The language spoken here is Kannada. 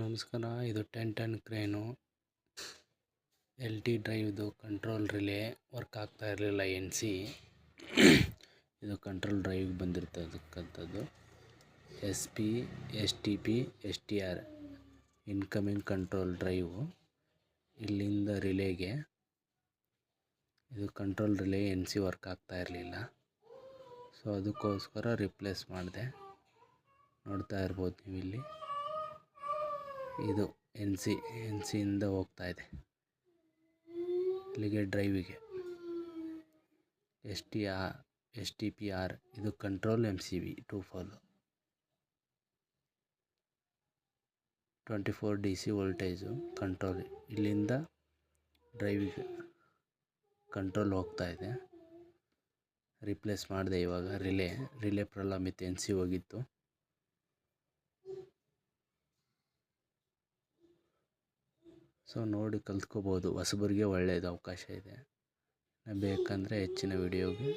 ನಮಸ್ಕಾರ, ಇದು ten ton crane. L T ಡ್ರೈವ್ದು control relay work ಆಗ್ತಾ ಇರಲಿಲ್ಲ, ಎನ್ ಸಿ. ಇದು ಕಂಟ್ರೋಲ್ ಡ್ರೈವ್ಗೆ ಬಂದಿರ್ತಕ್ಕಂಥದ್ದು. S P, S T P, S T R, incoming control drive ಇಲ್ಲಿಂದ ರಿಲೇಗೆ. ಇದು control relay, N C work ಆಗ್ತಾ ಇರಲಿಲ್ಲ. ಸೊ, ಅದಕ್ಕೋಸ್ಕರ ರಿಪ್ಲೇಸ್ ಮಾಡಿದೆ. ನೋಡ್ತಾ ಇರ್ಬೋದು ನೀವು ಇಲ್ಲಿ ಇದು ಎನ್ ಸಿ, ಎನ್ ಸಿಯಿಂದ ಹೋಗ್ತಾ ಇದೆ. ಇಲ್ಲಿಗೆ ಡ್ರೈವಿಗೆ S T R, S T P R, ಇದು control M C B two fall twenty four D C voltage control ಇಲ್ಲಿಂದ ಡ್ರೈವಿಗೆ ಕಂಟ್ರೋಲ್ ಹೋಗ್ತಾ ಇದೆ. ರಿಪ್ಲೇಸ್ ಮಾಡಿದೆ ಇವಾಗ ರಿಲೇ ರಿಲೇ ಪ್ರಾಬ್ಲಮ್ ಇತ್ತು ಎನ್ ಸಿ ಹೋಗಿತ್ತು. ಸೊ ನೋಡಿ ಕಲ್ತ್ಕೋಬೋದು. ಹೊಸಬರಿಗೆ ಒಳ್ಳೆಯದು ಅವಕಾಶ ಇದೆ. ಬೇಕಂದರೆ ಹೆಚ್ಚಿನ ವಿಡಿಯೋಗೆ